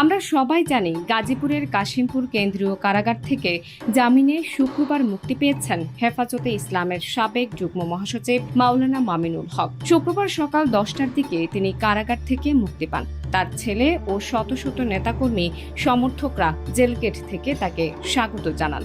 আমরা সবাই জানি গাজীপুরের কাশিমপুর কেন্দ্রীয় কারাগার থেকে জামিনে শুক্রবার মুক্তি পেয়েছেন হেফাজতে ইসলামের সাবেক যুগ্ম মহাসচিব মাওলানা মামিনুল হক। শুক্রবার সকাল দশটার দিকে তিনি কারাগার থেকে মুক্তি পান। তার ছেলে ও শত শত নেতাকর্মী সমর্থকরা জেলগেট থেকে তাকে স্বাগত জানান।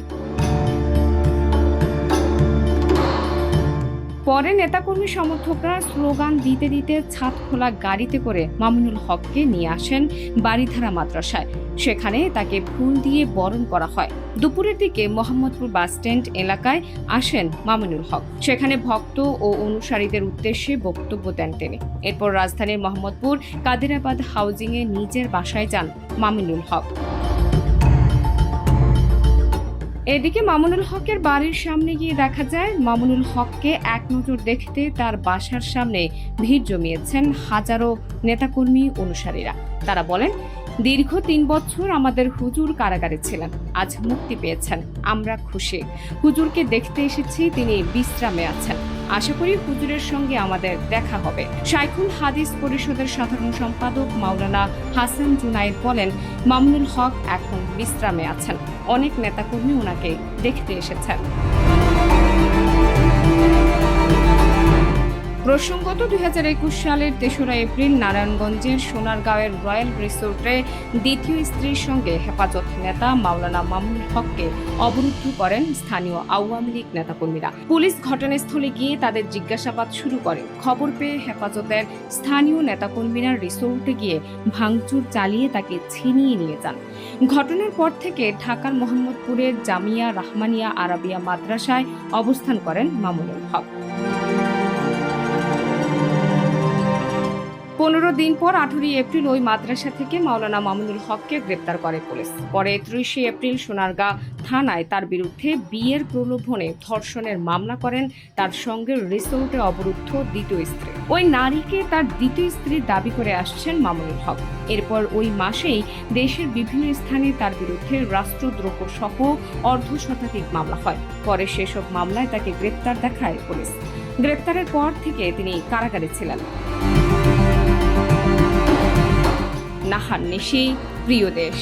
পরে নেতাকর্মী সমর্থকরা স্লোগান দিতে দিতে ছাদ খোলা গাড়িতে করে মামুনুল হককে নিয়ে আসেন বাড়িধারা মাদ্রাসায়। সেখানে তাকে ফুল দিয়ে বরণ করা হয়। দুপুরের দিকে মোহাম্মদপুর বাসস্ট্যান্ড এলাকায় আসেন মামুনুল হক। সেখানে ভক্ত ও অনুসারীদের উদ্দেশ্যে বক্তব্য দেন তিনি। এরপর রাজধানীর মোহাম্মদপুর কাদিরাবাদ হাউজিংয়ে নিজের বাসায় যান মামুনুল হক। এদিকে মামুনুল হকের বাড়ির সামনে গিয়ে দেখা যায়, মামুনুল হককে এক নজর দেখতে তার বাসার সামনে ভিড় জমিয়েছেন হাজারো নেতাকর্মী অনুসারীরা। তারা বলেন দীর্ঘ তিন বছর আমাদের হুজুর কারাগারে ছিলেন। আজ মুক্তি পেয়েছেন। আমরা খুশি। হুজুরকে দেখতে এসেছি, তিনি বিশ্রামে আছেন। আশা করি হুজুরের সঙ্গে আমাদের দেখা হবে। শাইখুল হাদিস পরিষদের সাধারণ সম্পাদক মাওলানা হাসান জুনাইদ বলেন, মামুনুল হক এখন বিশ্রামে আছেন। অনেক নেতাকর্মী ওনাকে দেখতে এসেছেন। প্রসঙ্গত দুই হাজার একুশ সালের তেসরা এপ্রিল নারায়ণগঞ্জের সোনারগাঁওয়ের রয়্যাল রিসোর্টে দ্বিতীয় স্ত্রীর সঙ্গে হেফাজত নেতা মাওলানা মামুনুল হককে অবরুদ্ধ করেন স্থানীয় আওয়ামী লীগ নেতাকর্মীরা। পুলিশ ঘটনাস্থলে গিয়ে তাদের জিজ্ঞাসাবাদ শুরু করে। খবর পেয়ে হেফাজতের স্থানীয় নেতাকর্মীরা রিসোর্টে গিয়ে ভাঙচুর চালিয়ে তাকে ছিনিয়ে নিয়ে যান। ঘটনার পর থেকে ঢাকার মোহাম্মদপুরের জামিয়া রাহমানিয়া আরাবিয়া মাদ্রাসায় অবস্থান করেন মামুনুল হক। পনেরো দিন পর আঠেরোই এপ্রিল ওই মাদ্রাসা থেকে মাওলানা মামুনুল হককে গ্রেপ্তার করে পুলিশ। পরে ত্রিশে এপ্রিল সোনারগাঁ থানায় তার বিরুদ্ধে বিয়ের প্রলোভনে ধর্ষণের মামলা করেন তার সঙ্গে রিসোর্টে অবরুদ্ধ দ্বিতীয় স্ত্রী। ওই নারীকে তার দ্বিতীয় স্ত্রী দাবি করে আসছেন মামুনুল হক। এরপর ওই মাসেই দেশের বিভিন্ন স্থানে তার বিরুদ্ধে রাষ্ট্রদ্রোহ সহ অর্ধ শতাধিক মামলা হয়। পরে সেসব মামলায় তাকে গ্রেপ্তার দেখায় পুলিশ। গ্রেপ্তারের পর থেকে তিনি কারাগারে ছিলেন। নাহার নিশি প্রিয় দেশ।